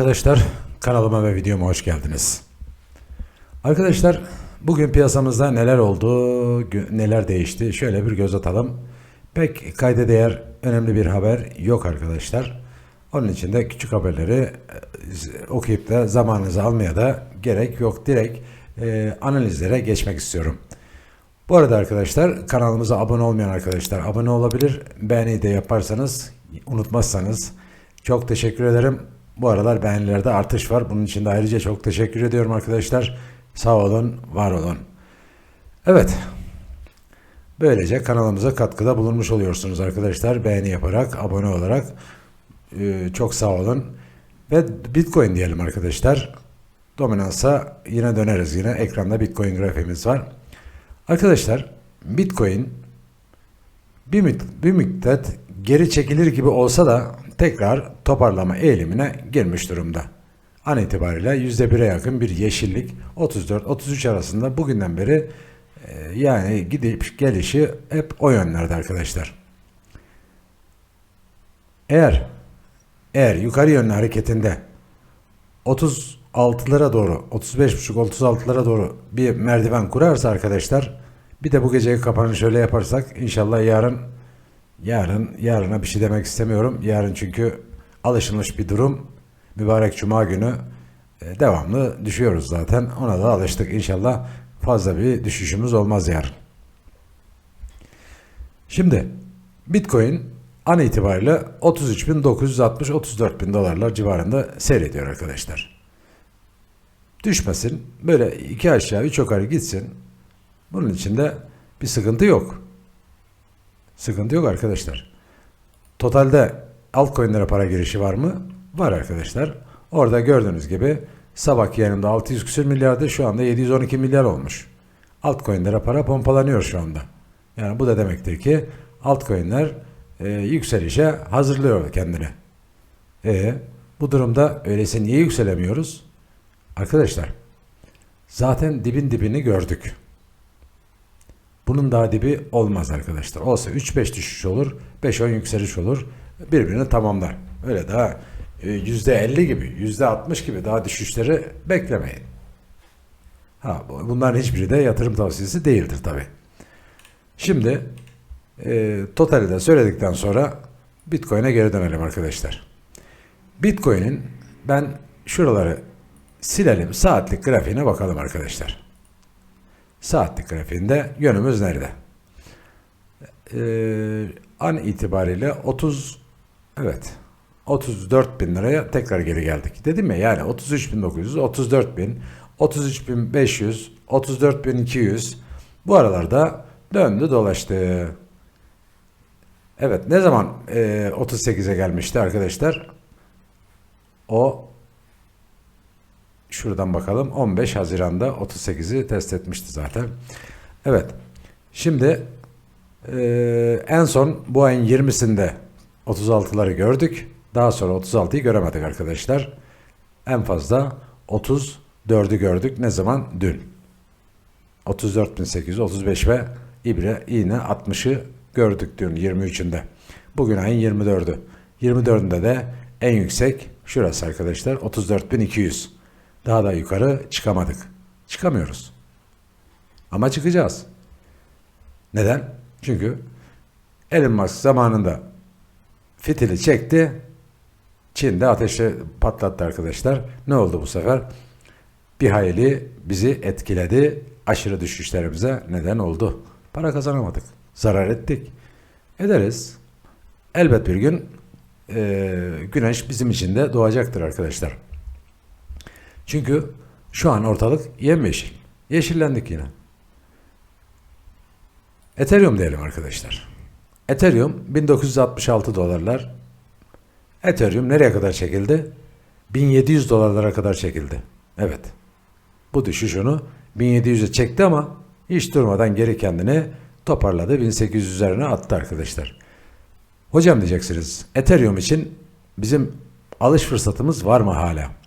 Arkadaşlar, kanalıma ve videoma hoş geldiniz. Arkadaşlar, bugün piyasamızda neler oldu, neler değişti şöyle bir göz atalım. Pek kayda değer önemli bir haber yok arkadaşlar. Onun için de küçük haberleri e, okuyup da zamanınızı almaya da gerek yok. Direkt e, analizlere geçmek istiyorum. Bu arada arkadaşlar kanalımıza abone olmayan arkadaşlar abone olabilir. Beğeni de yaparsanız unutmazsanız çok teşekkür ederim. Bu aralar beğenilerde artış var. Bunun için de ayrıca çok teşekkür ediyorum arkadaşlar. Sağ olun, var olun. Evet. Böylece kanalımıza katkıda bulunmuş oluyorsunuz arkadaşlar. Beğeni yaparak, abone olarak. Ee, çok sağ olun. Ve Bitcoin diyelim arkadaşlar. Dominansa yine döneriz. Yine ekranda Bitcoin grafiğimiz var. Arkadaşlar Bitcoin bir, bir müddet geri çekilir gibi olsa da tekrar toparlama eğilimine girmiş durumda. An itibariyle %1'e yakın bir yeşillik 34-33 arasında bugünden beri e, yani gidip gelişi hep o yönlerde arkadaşlar. Eğer eğer yukarı yönlü hareketinde 36'lara doğru 35.5-36'lara doğru bir merdiven kurarsa arkadaşlar bir de bu geceki kapanış şöyle yaparsak inşallah yarın yarın yarına bir şey demek istemiyorum. Yarın çünkü alışılmış bir durum. Mübarek cuma günü e, devamlı düşüyoruz zaten. Ona da alıştık inşallah fazla bir düşüşümüz olmaz yarın. Şimdi Bitcoin an itibariyle 33.960-34.000 dolarlar civarında seyrediyor arkadaşlar. Düşmesin, böyle iki aşağı üç yukarı gitsin. Bunun içinde bir sıkıntı yok. Sıkıntı yok arkadaşlar. Totalde altcoin'lere para girişi var mı? Var arkadaşlar. Orada gördüğünüz gibi sabah yanında 600 küsür milyardı şu anda 712 milyar olmuş. Altcoin'lere para pompalanıyor şu anda. Yani bu da demektir ki altcoin'ler e, yükselişe hazırlıyor kendini. E bu durumda öyleyse niye yükselemiyoruz? Arkadaşlar zaten dibin dibini gördük. Bunun daha dibi olmaz arkadaşlar. Olsa 3-5 düşüş olur, 5-10 yükseliş olur. Birbirini tamamlar. Öyle daha e, %50 gibi, %60 gibi daha düşüşleri beklemeyin. Ha, bu- bunların hiçbiri de yatırım tavsiyesi değildir tabi. Şimdi e, totali de söyledikten sonra Bitcoin'e geri dönelim arkadaşlar. Bitcoin'in ben şuraları silelim saatlik grafiğine bakalım arkadaşlar. Saatlik grafiğinde yönümüz nerede? Ee, an itibariyle 30 evet 34 bin liraya tekrar geri geldik. Dedim ya yani 33.900, 34 bin, 33.500, 34.200 bu aralarda döndü dolaştı. Evet ne zaman e, 38'e gelmişti arkadaşlar? O Şuradan bakalım. 15 Haziran'da 38'i test etmişti zaten. Evet. Şimdi eee, en son bu ayın 20'sinde 36'ları gördük. Daha sonra 36'yı göremedik arkadaşlar. En fazla 34'ü gördük. Ne zaman? Dün. 34.800, 35 ve ibre iğne 60'ı gördük dün 23'ünde. Bugün ayın 24'ü. 24'ünde de en yüksek şurası arkadaşlar 34.200. Daha da yukarı çıkamadık. Çıkamıyoruz. Ama çıkacağız. Neden? Çünkü Elon Musk zamanında fitili çekti. Çin'de ateşle patlattı arkadaşlar. Ne oldu bu sefer? Bir hayli bizi etkiledi. Aşırı düşüşlerimize neden oldu. Para kazanamadık. Zarar ettik. Ederiz. Elbet bir gün eee, güneş bizim için de doğacaktır arkadaşlar. Çünkü şu an ortalık yemyeşil. Yeşillendik yine. Ethereum diyelim arkadaşlar. Ethereum 1966 dolarlar. Ethereum nereye kadar çekildi? 1700 dolarlara kadar çekildi. Evet. Bu düşüş onu 1700'e çekti ama hiç durmadan geri kendini toparladı. 1800 üzerine attı arkadaşlar. Hocam diyeceksiniz Ethereum için bizim alış fırsatımız var mı hala?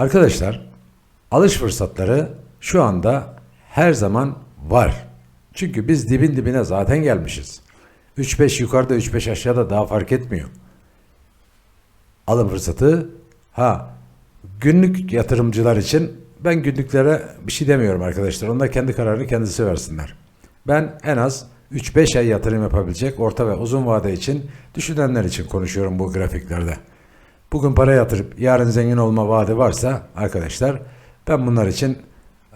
Arkadaşlar alış fırsatları şu anda her zaman var. Çünkü biz dibin dibine zaten gelmişiz. 3-5 yukarıda 3-5 aşağıda daha fark etmiyor. Alım fırsatı Ha günlük yatırımcılar için ben günlüklere bir şey demiyorum arkadaşlar. Onlar kendi kararını kendisi versinler. Ben en az 3-5 ay yatırım yapabilecek orta ve uzun vade için düşünenler için konuşuyorum bu grafiklerde. Bugün para yatırıp yarın zengin olma vaadi varsa arkadaşlar ben bunlar için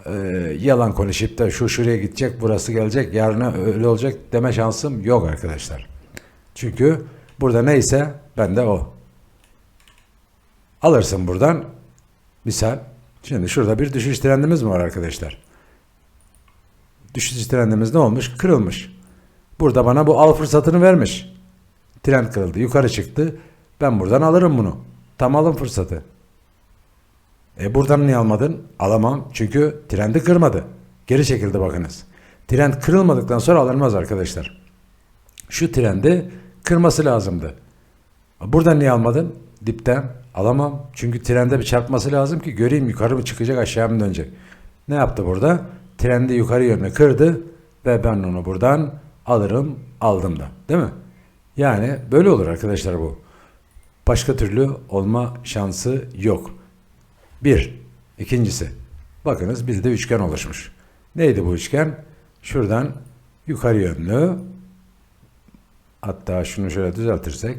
e, yalan konuşup da şu şuraya gidecek burası gelecek yarına öyle olacak deme şansım yok arkadaşlar. Çünkü burada neyse ben de o. Alırsın buradan misal. Şimdi şurada bir düşüş trendimiz mi var arkadaşlar? Düşüş trendimiz ne olmuş? Kırılmış. Burada bana bu al fırsatını vermiş. Trend kırıldı. Yukarı çıktı. Ben buradan alırım bunu. Tam alım fırsatı. E buradan niye almadın? Alamam. Çünkü trendi kırmadı. Geri çekildi bakınız. Trend kırılmadıktan sonra alınmaz arkadaşlar. Şu trendi kırması lazımdı. Buradan niye almadın? Dipten alamam. Çünkü trende bir çarpması lazım ki göreyim yukarı mı çıkacak aşağı mı dönecek. Ne yaptı burada? Trendi yukarı yönüne kırdı ve ben onu buradan alırım aldım da. Değil mi? Yani böyle olur arkadaşlar bu. Başka türlü olma şansı yok. Bir. İkincisi. Bakınız bizde üçgen oluşmuş. Neydi bu üçgen? Şuradan yukarı yönlü hatta şunu şöyle düzeltirsek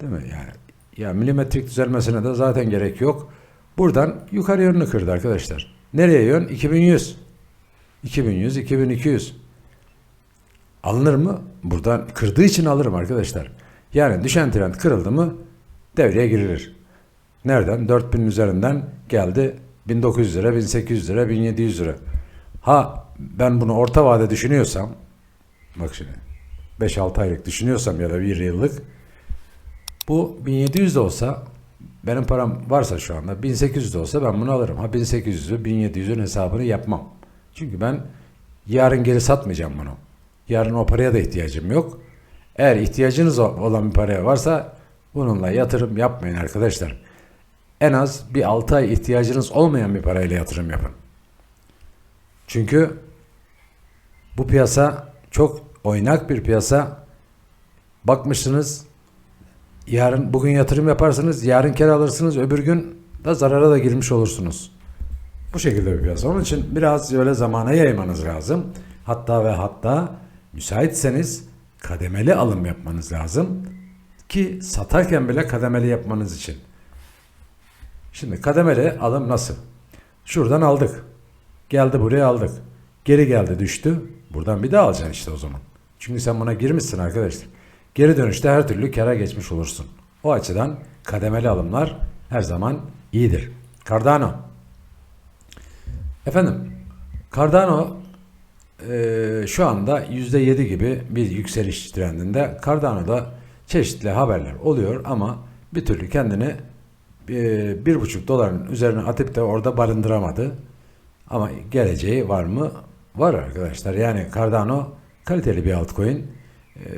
değil mi? Yani ya milimetrik düzelmesine de zaten gerek yok. Buradan yukarı yönlü kırdı arkadaşlar. Nereye yön? 2100. 2100, 2200. Alınır mı? Buradan kırdığı için alırım arkadaşlar. Yani düşen trend kırıldı mı devreye girilir. Nereden? 4000 üzerinden geldi 1900 lira, 1800 lira, 1700 lira. Ha ben bunu orta vade düşünüyorsam bak şimdi 5-6 aylık düşünüyorsam ya da 1 yıllık bu 1700 de olsa benim param varsa şu anda 1800 de olsa ben bunu alırım. Ha 1800'ü 1700'ün hesabını yapmam. Çünkü ben yarın geri satmayacağım bunu. Yarın o paraya da ihtiyacım yok. Eğer ihtiyacınız olan bir paraya varsa bununla yatırım yapmayın arkadaşlar. En az bir 6 ay ihtiyacınız olmayan bir parayla yatırım yapın. Çünkü bu piyasa çok oynak bir piyasa. Bakmışsınız yarın bugün yatırım yaparsınız, yarın kar alırsınız, öbür gün da zarara da girmiş olursunuz. Bu şekilde bir piyasa. Onun için biraz öyle zamana yaymanız lazım. Hatta ve hatta müsaitseniz kademeli alım yapmanız lazım ki satarken bile kademeli yapmanız için. Şimdi kademeli alım nasıl? Şuradan aldık. Geldi buraya aldık. Geri geldi düştü. Buradan bir daha alacaksın işte o zaman. Çünkü sen buna girmişsin arkadaşlar. Geri dönüşte her türlü kara geçmiş olursun. O açıdan kademeli alımlar her zaman iyidir. Cardano. Efendim Cardano e, şu anda %7 gibi bir yükseliş trendinde. Cardano'da çeşitli haberler oluyor ama bir türlü kendini e, bir buçuk doların üzerine atıp da orada barındıramadı. Ama geleceği var mı? Var arkadaşlar. Yani Cardano kaliteli bir altcoin. E,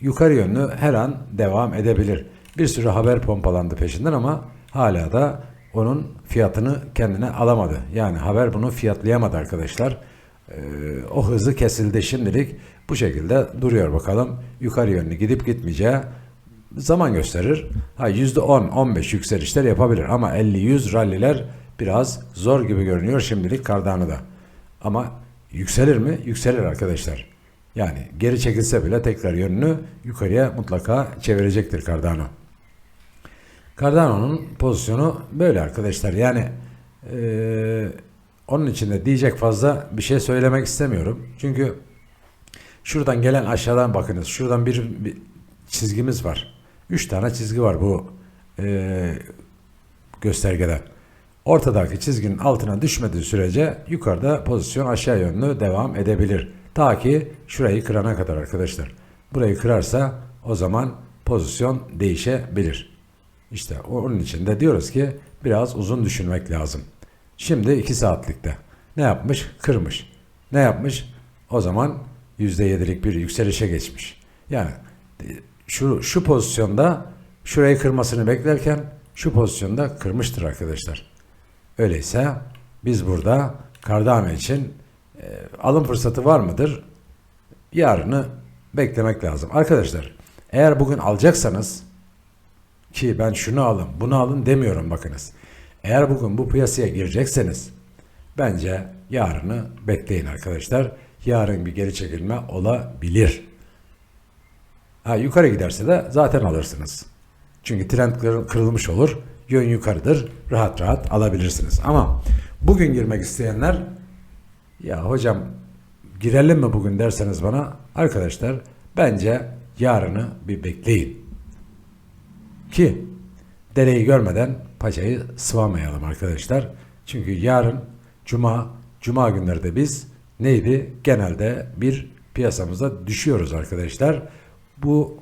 yukarı yönlü her an devam edebilir. Bir sürü haber pompalandı peşinden ama hala da onun fiyatını kendine alamadı. Yani haber bunu fiyatlayamadı arkadaşlar. Ee, o hızı kesildi şimdilik. Bu şekilde duruyor bakalım. Yukarı yönlü gidip gitmeyeceği zaman gösterir. Ha %10-15 yükselişler yapabilir ama 50-100 ralliler biraz zor gibi görünüyor şimdilik Cardano'da. Ama yükselir mi? Yükselir arkadaşlar. Yani geri çekilse bile tekrar yönünü yukarıya mutlaka çevirecektir Cardano. Cardano'nun pozisyonu böyle arkadaşlar. Yani ee, onun için de diyecek fazla bir şey söylemek istemiyorum. Çünkü şuradan gelen aşağıdan bakınız. Şuradan bir, bir çizgimiz var. Üç tane çizgi var bu ee, göstergede. Ortadaki çizginin altına düşmediği sürece yukarıda pozisyon aşağı yönlü devam edebilir. Ta ki şurayı kırana kadar arkadaşlar. Burayı kırarsa o zaman pozisyon değişebilir. İşte onun için de diyoruz ki biraz uzun düşünmek lazım. Şimdi 2 saatlikte. Ne yapmış? Kırmış. Ne yapmış? O zaman %7'lik bir yükselişe geçmiş. Yani şu, şu pozisyonda şurayı kırmasını beklerken şu pozisyonda kırmıştır arkadaşlar. Öyleyse biz burada Cardano için e, alım fırsatı var mıdır? Yarını beklemek lazım. Arkadaşlar eğer bugün alacaksanız Ki ben şunu alın, bunu alın demiyorum bakınız. Eğer bugün bu piyasaya girecekseniz bence yarını bekleyin arkadaşlar. Yarın bir geri çekilme olabilir. Ha, yukarı giderse de zaten alırsınız. Çünkü trend kır- kırılmış olur. Yön yukarıdır. Rahat rahat alabilirsiniz. Ama bugün girmek isteyenler ya hocam girelim mi bugün derseniz bana arkadaşlar bence yarını bir bekleyin. Ki dereyi görmeden paçayı sıvamayalım arkadaşlar. Çünkü yarın cuma cuma günlerde biz neydi? Genelde bir piyasamızda düşüyoruz arkadaşlar. Bu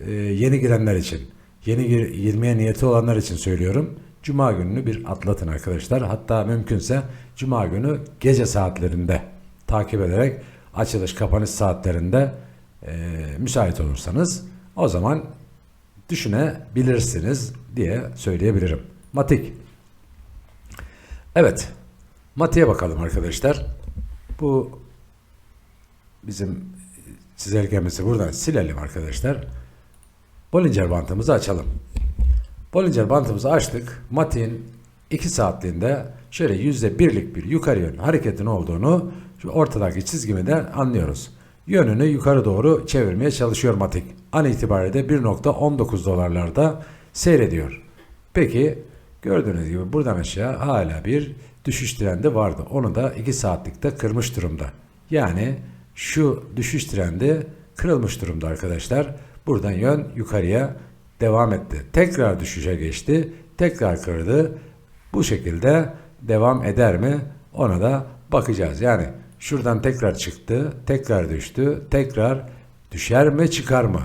e, yeni girenler için, yeni gir, girmeye niyeti olanlar için söylüyorum. Cuma gününü bir atlatın arkadaşlar. Hatta mümkünse Cuma günü gece saatlerinde takip ederek açılış kapanış saatlerinde e, müsait olursanız o zaman düşünebilirsiniz diye söyleyebilirim. Matik. Evet. Matiğe bakalım arkadaşlar. Bu bizim çizelgemizi buradan silelim arkadaşlar. Bollinger bantımızı açalım. Bollinger bantımızı açtık. Matiğin 2 saatliğinde şöyle yüzde birlik bir yukarı yön hareketin olduğunu şu ortadaki çizgimden anlıyoruz. Yönünü yukarı doğru çevirmeye çalışıyor Matik. An itibariyle de 1.19 dolarlarda seyrediyor. Peki gördüğünüz gibi buradan aşağı hala bir düşüş trendi vardı. Onu da 2 saatlikte kırmış durumda. Yani şu düşüş trendi kırılmış durumda arkadaşlar. Buradan yön yukarıya devam etti. Tekrar düşüşe geçti. Tekrar kırdı. Bu şekilde devam eder mi? Ona da bakacağız. Yani şuradan tekrar çıktı, tekrar düştü, tekrar düşer mi çıkar mı?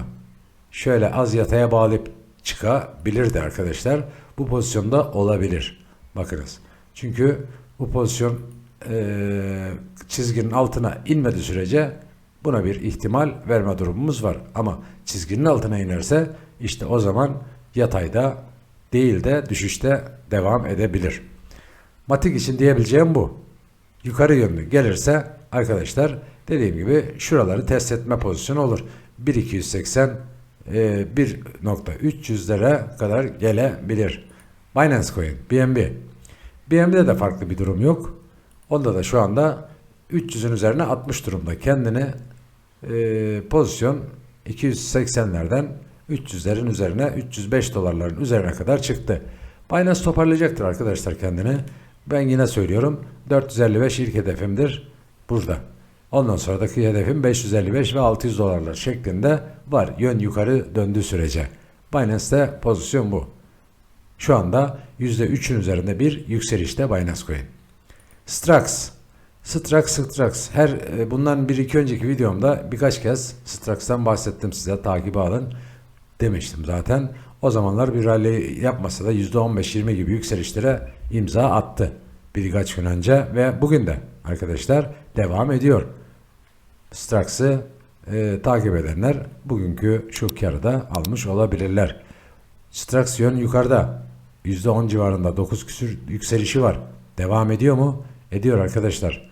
Şöyle az yataya bağlayıp çıkabilirdi arkadaşlar. Bu pozisyonda olabilir. Bakınız. Çünkü bu pozisyon eee, çizginin altına inmediği sürece buna bir ihtimal verme durumumuz var. Ama çizginin altına inerse işte o zaman yatayda değil de düşüşte devam edebilir. Matik için diyebileceğim bu. Yukarı yönlü gelirse arkadaşlar dediğim gibi şuraları test etme pozisyonu olur. 1280 e, 1.300'lere kadar gelebilir. Binance Coin, BNB. BNB'de de farklı bir durum yok. Onda da şu anda 300'ün üzerine 60 durumda. Kendini e, pozisyon 280'lerden 300'lerin üzerine 305 dolarların üzerine kadar çıktı. Binance toparlayacaktır arkadaşlar kendini. Ben yine söylüyorum 455 ilk hedefimdir burada. Ondan sonraki hedefim 555 ve 600 dolarlar şeklinde var. Yön yukarı döndüğü sürece. Binance'te pozisyon bu. Şu anda %3'ün üzerinde bir yükselişte Binance Coin. Strax. Strax, Strax. Her e, bundan bir iki önceki videomda birkaç kez Strax'tan bahsettim size. Takibi alın demiştim zaten. O zamanlar bir rally yapmasa da %15-20 gibi yükselişlere imza attı. Birkaç gün önce ve bugün de arkadaşlar devam ediyor. Strax'ı e, takip edenler bugünkü şu karı da almış olabilirler. Strax yön yukarıda. %10 civarında 9 küsür yükselişi var. Devam ediyor mu? Ediyor arkadaşlar.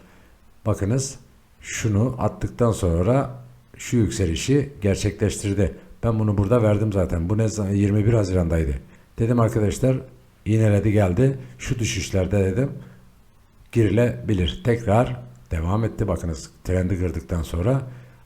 Bakınız şunu attıktan sonra şu yükselişi gerçekleştirdi. Ben bunu burada verdim zaten. Bu ne zaman? 21 Haziran'daydı. Dedim arkadaşlar iğneledi geldi. Şu düşüşlerde dedim girilebilir. Tekrar devam etti bakınız trendi kırdıktan sonra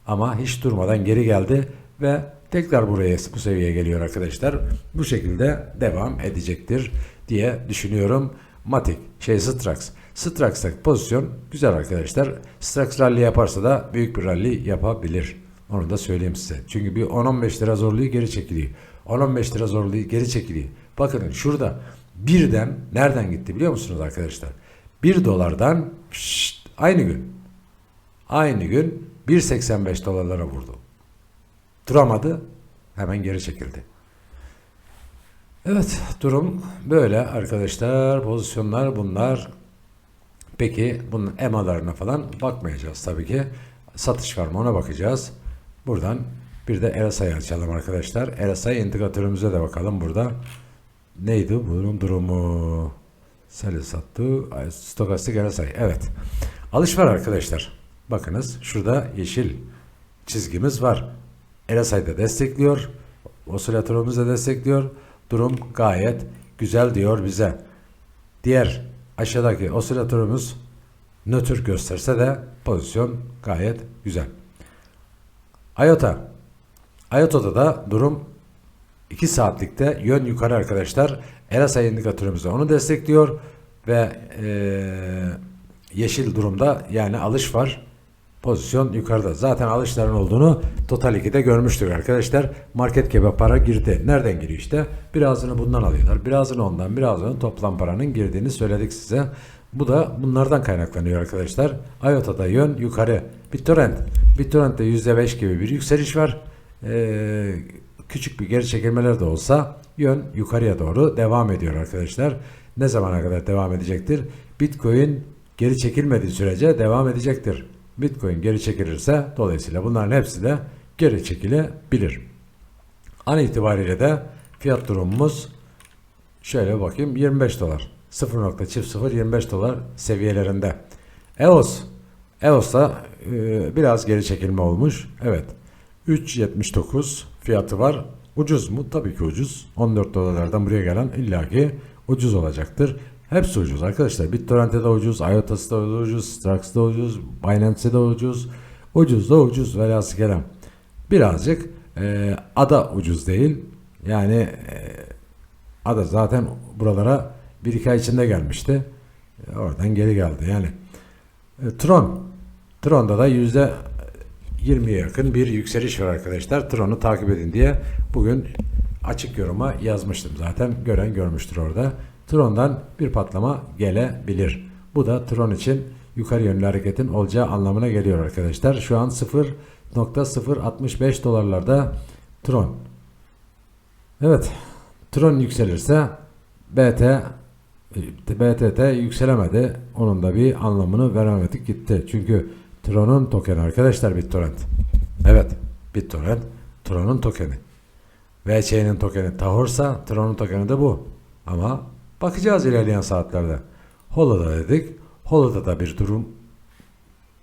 ama hiç durmadan geri geldi ve tekrar buraya bu seviyeye geliyor arkadaşlar. Bu şekilde devam edecektir diye düşünüyorum. Matic şey Strax. Strax'taki pozisyon güzel arkadaşlar. Strax rally yaparsa da büyük bir rally yapabilir. Onu da söyleyeyim size. Çünkü bir 10-15 lira zorluğu geri çekiliyor. 10-15 lira zorluğu geri çekiliyor. Bakın şurada birden nereden gitti biliyor musunuz arkadaşlar? 1 dolardan şşt, aynı gün aynı gün 1.85 dolarlara vurdu. Duramadı. Hemen geri çekildi. Evet durum böyle arkadaşlar. Pozisyonlar bunlar. Peki bunun emalarına falan bakmayacağız tabii ki. Satış var mı ona bakacağız. Buradan bir de RSI'yi açalım arkadaşlar. RSI indikatörümüze de bakalım burada. Neydi bunun durumu? Seli sattı. Stokastik RSI. Evet. Alış var arkadaşlar. Bakınız şurada yeşil çizgimiz var. RSI'de destekliyor. Osilatörümüz de destekliyor. durum gayet güzel diyor bize. Diğer aşağıdaki osilatörümüz nötr gösterse de pozisyon gayet güzel. IOTA. IOTA'da da durum 2 saatlikte yön yukarı arkadaşlar. RSI indikatörümüz de onu destekliyor ve eee, yeşil durumda yani alış var. Pozisyon yukarıda. Zaten alışların olduğunu Total 2'de görmüştük arkadaşlar. Market cap'e para girdi. Nereden giriyor işte? Birazını bundan alıyorlar. Birazını ondan, birazını toplam paranın girdiğini söyledik size. Bu da bunlardan kaynaklanıyor arkadaşlar. IOTA'da yön yukarı. BitTorrent. BitTorrent'te %5 gibi bir yükseliş var. Ee, küçük bir geri çekilmeler de olsa yön yukarıya doğru devam ediyor arkadaşlar. Ne zamana kadar devam edecektir? Bitcoin geri çekilmediği sürece devam edecektir. Bitcoin geri çekilirse dolayısıyla bunların hepsi de geri çekilebilir. An itibariyle de fiyat durumumuz şöyle bakayım 25 dolar. 0.00 25 dolar seviyelerinde. EOS EOS'ta e, biraz geri çekilme olmuş. Evet. 3.79 fiyatı var. Ucuz mu? Tabii ki ucuz. 14 dolarlardan buraya gelen illaki ucuz olacaktır. Hepsi ucuz arkadaşlar. BitTorrent'te de ucuz, IOTA'sı da ucuz, Strax da ucuz, Binance'de de ucuz. Ucuz da ucuz velhasıl kelam. Birazcık e, ada ucuz değil. Yani e, ada zaten buralara bir iki ay içinde gelmişti. E, oradan geri geldi yani. E, Tron. Tron'da da yüzde 20'ye yakın bir yükseliş var arkadaşlar. Tron'u takip edin diye bugün açık yoruma yazmıştım zaten. Gören görmüştür orada. Tron'dan bir patlama gelebilir. Bu da Tron için yukarı yönlü hareketin olacağı anlamına geliyor arkadaşlar. Şu an 0.065 dolarlarda Tron. Evet. Tron yükselirse BT BTT yükselemedi. Onun da bir anlamını veremedik gitti. Çünkü Tron'un tokeni arkadaşlar BitTorrent. Evet. BitTorrent Tron'un tokeni. VC'nin tokeni Tahor'sa Tron'un tokeni de bu. Ama bakacağız ilerleyen saatlerde. Holo'da dedik. Holo'da da bir durum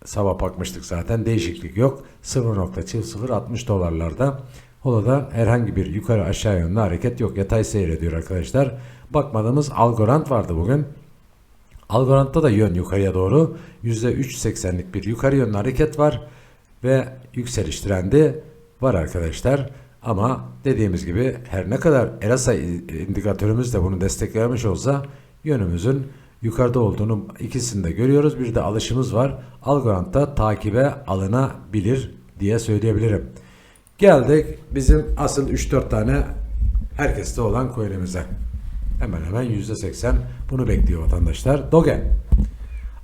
sabah bakmıştık zaten. Değişiklik yok. 0.0060 dolarlarda. Holo'da herhangi bir yukarı aşağı yönlü hareket yok. Yatay seyrediyor arkadaşlar. Bakmadığımız Algorand vardı bugün. Algorand'da da yön yukarıya doğru. %3.80'lik bir yukarı yönlü hareket var. Ve yükseliş trendi var arkadaşlar. Ama dediğimiz gibi her ne kadar RSI indikatörümüz de bunu desteklemiş olsa yönümüzün yukarıda olduğunu ikisini de görüyoruz. Bir de alışımız var. Algorand'da takibe alınabilir diye söyleyebilirim. Geldik bizim asıl 3-4 tane herkeste olan coin'imize. Hemen hemen %80 bunu bekliyor vatandaşlar. Doge.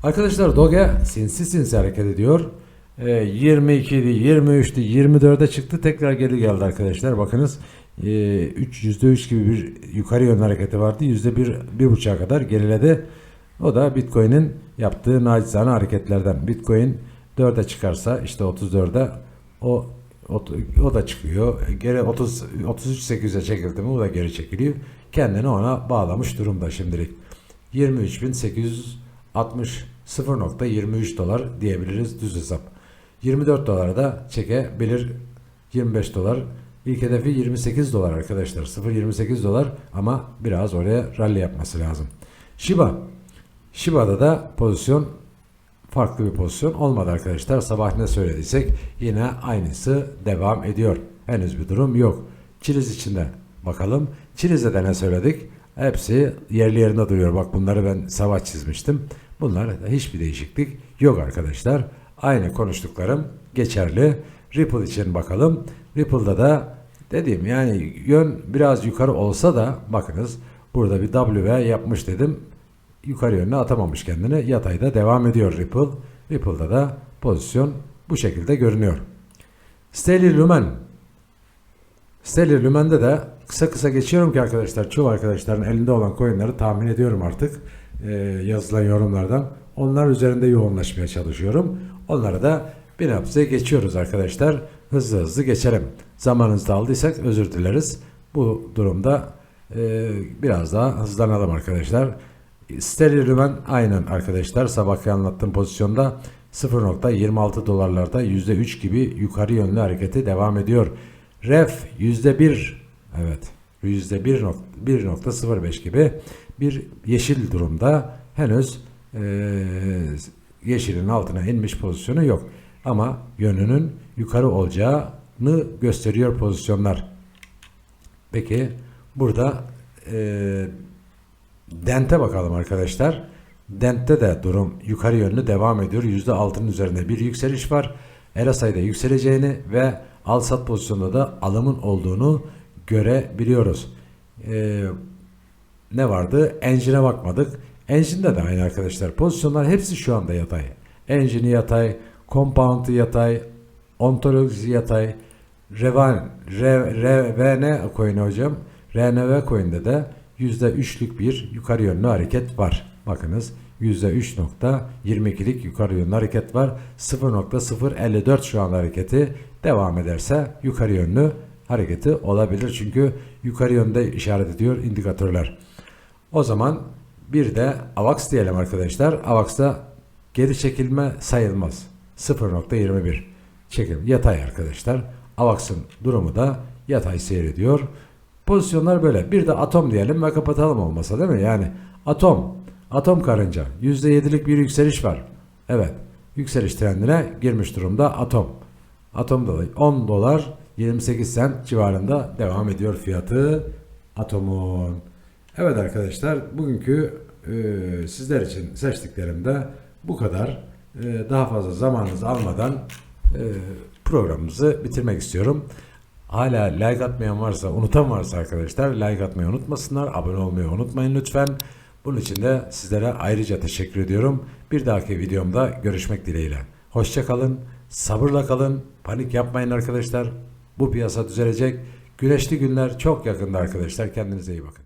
Arkadaşlar Doge sinsi sinsi hareket ediyor. Ee, 22'di, 23'tü, 24'e çıktı. Tekrar geri geldi arkadaşlar. Bakınız e, 3 %3 gibi bir yukarı yönlü hareketi vardı. %1 1.5'a kadar geriledi. O da Bitcoin'in yaptığı nacizane hareketlerden. Bitcoin 4'e çıkarsa işte 34'e o o, o da çıkıyor. Geri 30 33 8'e çekildi mi o da geri çekiliyor. Kendini ona bağlamış durumda şimdilik. 23.860 0.23 dolar diyebiliriz düz hesap. 24 dolara da çekebilir 25 dolar. İlk hedefi 28 dolar arkadaşlar. 0.28 dolar ama biraz oraya rally yapması lazım. Shiba. Shiba'da da pozisyon farklı bir pozisyon olmadı arkadaşlar. Sabah ne söylediysek yine aynısı devam ediyor. Henüz bir durum yok. Çiliz içinde bakalım. Çiliz'de de ne söyledik? Hepsi yerli yerinde duruyor. Bak bunları ben sabah çizmiştim. Bunlar hiçbir değişiklik yok arkadaşlar. Aynı konuştuklarım geçerli. Ripple için bakalım. Ripple'da da dediğim yani yön biraz yukarı olsa da bakınız burada bir W yapmış dedim yukarı yönüne atamamış kendini. Yatayda devam ediyor Ripple. Ripple'da da pozisyon bu şekilde görünüyor. Stellar Lumen. Stellar Lumen'de de kısa kısa geçiyorum ki arkadaşlar çoğu arkadaşların elinde olan coinleri tahmin ediyorum artık e, yazılan yorumlardan. Onlar üzerinde yoğunlaşmaya çalışıyorum. Onlara da bir nebze geçiyoruz arkadaşlar. Hızlı hızlı geçelim. Zamanınızda aldıysak özür dileriz. Bu durumda e, biraz daha hızlanalım arkadaşlar. Steril Lümen aynen arkadaşlar sabahki anlattığım pozisyonda 0.26 dolarlarda %3 gibi yukarı yönlü hareketi devam ediyor. Ref %1 evet %1.05 gibi bir yeşil durumda henüz eee, yeşilin altına inmiş pozisyonu yok. Ama yönünün yukarı olacağını gösteriyor pozisyonlar. Peki burada eee Dent'e bakalım arkadaşlar. Dent'te de durum yukarı yönlü devam ediyor. %6'nın üzerinde bir yükseliş var. RSI'de yükseleceğini ve al sat pozisyonunda da alımın olduğunu görebiliyoruz. Ee, ne vardı? Engine'e bakmadık. Engine'de de aynı arkadaşlar. Pozisyonlar hepsi şu anda yatay. Engine'i yatay, Compound'ı yatay, Ontolojisi yatay, Revan, Re, coin'i hocam. RNV coin'de de %3'lük bir yukarı yönlü hareket var. Bakınız %3.22'lik yukarı yönlü hareket var. 0.054 şu anda hareketi devam ederse yukarı yönlü hareketi olabilir. Çünkü yukarı yönde işaret ediyor indikatörler. O zaman bir de AVAX diyelim arkadaşlar. AVAX'ta geri çekilme sayılmaz. 0.21 çekim yatay arkadaşlar. AVAX'ın durumu da yatay seyrediyor. Pozisyonlar böyle. Bir de atom diyelim ve kapatalım olmasa değil mi? Yani atom, atom karınca %7'lik bir yükseliş var. Evet. Yükseliş trendine girmiş durumda atom. Atom dolayı 10 dolar 28 sent civarında devam ediyor fiyatı atomun. Evet arkadaşlar bugünkü e, sizler için seçtiklerim de bu kadar. E, daha fazla zamanınızı almadan e, programımızı bitirmek istiyorum. Hala like atmayan varsa, unutan varsa arkadaşlar like atmayı unutmasınlar. Abone olmayı unutmayın lütfen. Bunun için de sizlere ayrıca teşekkür ediyorum. Bir dahaki videomda görüşmek dileğiyle. Hoşça kalın, sabırla kalın, panik yapmayın arkadaşlar. Bu piyasa düzelecek. Güneşli günler çok yakında arkadaşlar. Kendinize iyi bakın.